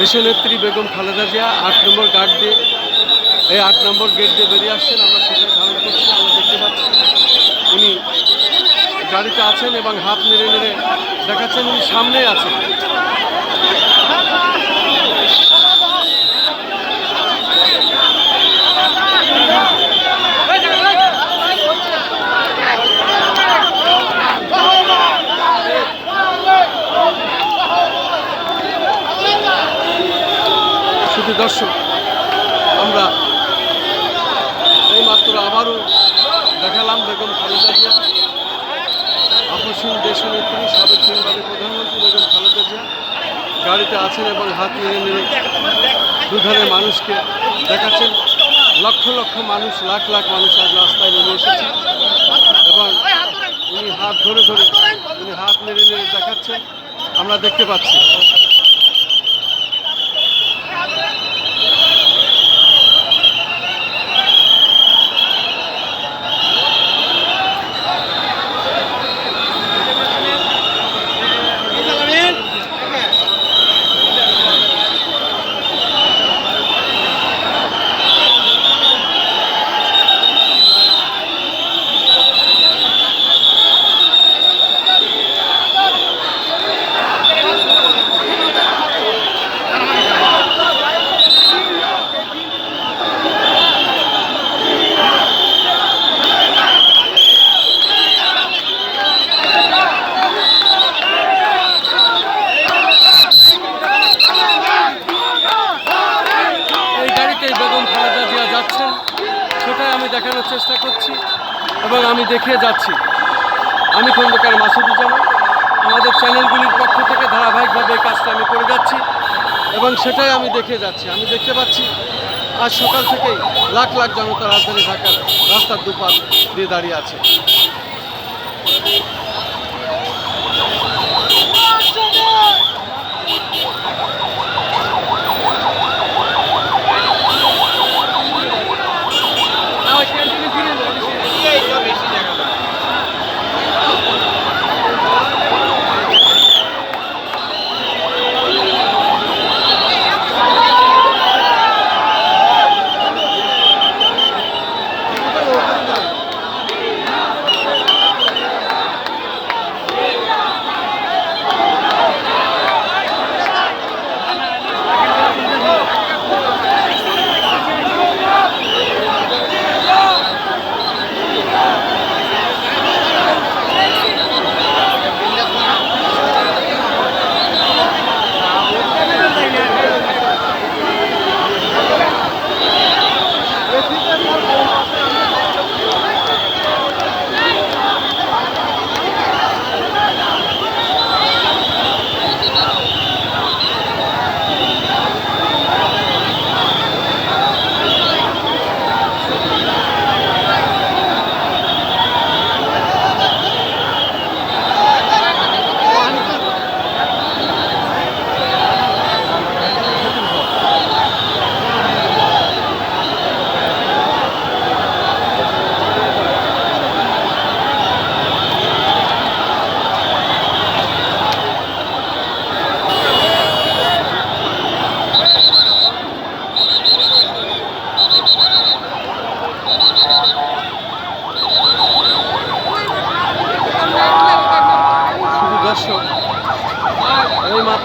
দেশনেত্রী বেগম খালেদা জিয়া আট নম্বর গার্ড দিয়ে, এই আট নম্বর গেট দিয়ে বেরিয়ে আসছেন। আমরা সেখানে ধারণ করছি, আমরা দেখতে পাচ্ছি। উনি গাড়িতে আছেন এবং হাত নেড়ে নেড়ে দেখাচ্ছেন, উনি সামনেই আছেন। শুধু দর্শক, আমরা এইমাত্র আবারও দেখালাম বেগম খালেদা জিয়া। আপসীন দেশনেত্রী সাবেক তিনবারের প্রধানমন্ত্রী বেগম খালেদা জিয়া। গাড়িতে আছেন এবং হাত নিয়ে নেড়ে দুধারে মানুষকে দেখাচ্ছেন। লক্ষ লক্ষ মানুষ, লাখ লাখ মানুষ আজ রাস্তায় নেমে এসেছে। এবং উনি হাত ধরে ধরে, উনি হাত নেড়ে নেড়ে দেখাচ্ছেন। আমরা দেখতে পাচ্ছি এই গাড়িতেই বেগম খালেদা জিয়া যাচ্ছেন সেটাই আমি দেখানোর চেষ্টা করছি এবং আমি দেখিয়ে যাচ্ছি। আমি খন্দকার মাসুদুজ্জামান। আমাদের চ্যানেলগুলির পক্ষ থেকে ধারাবাহিকভাবে এই কাজটা আমি করে যাচ্ছি এবং সেটাই আমি দেখে যাচ্ছি। আমি দেখতে পাচ্ছি, আজ সকাল থেকেই লাখ লাখ জনতা রাজধানী ঢাকার রাস্তার দুপাশ দিয়ে দাঁড়িয়ে আছে।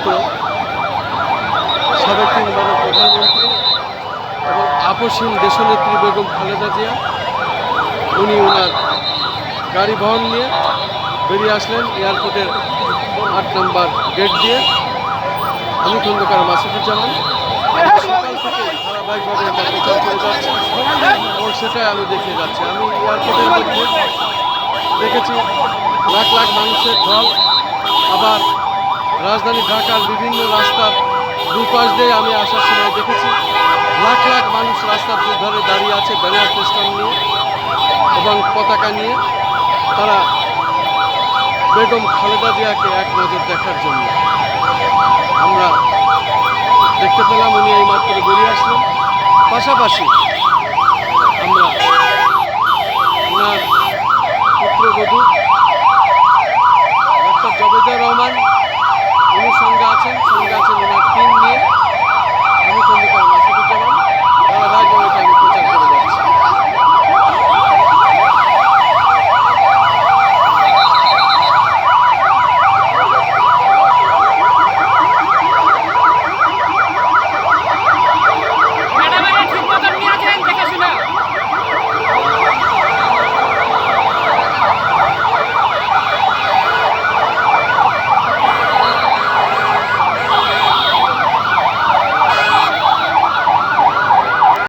মাত্র সাবেক তিনবারের প্রধানমন্ত্রী এবং আপসীন দেশনেত্রী বেগম খালেদা জিয়া, উনি ওনার গাড়ি বহন নিয়ে বেরিয়ে আসলেন এয়ারপোর্টের আট নম্বর গেট দিয়ে। আমি খন্দকার মাসুদুজ্জামান ধারাবাহিকভাবে যাচ্ছি সেটাই আমি দেখে যাচ্ছি। আমি এয়ারপোর্টের মধ্যে দেখেছি, লাখ লাখ মানুষের ঢল, আবার রাজধানী ঢাকার বিভিন্ন রাস্তার দুপাশ দিয়ে আমি আসার সময় দেখেছি। লাখ লাখ মানুষ রাস্তার দুধারে দাঁড়িয়ে আছে ব্যানার ফেস্টন নিয়ে এবং পতাকা নিয়ে। তারা বেগম খালেদা জিয়াকে এক নজর দেখার জন্য। আমরা দেখতে পেলাম, উনি এই মাত্র বেরিয়ে আসলেন। পাশাপাশি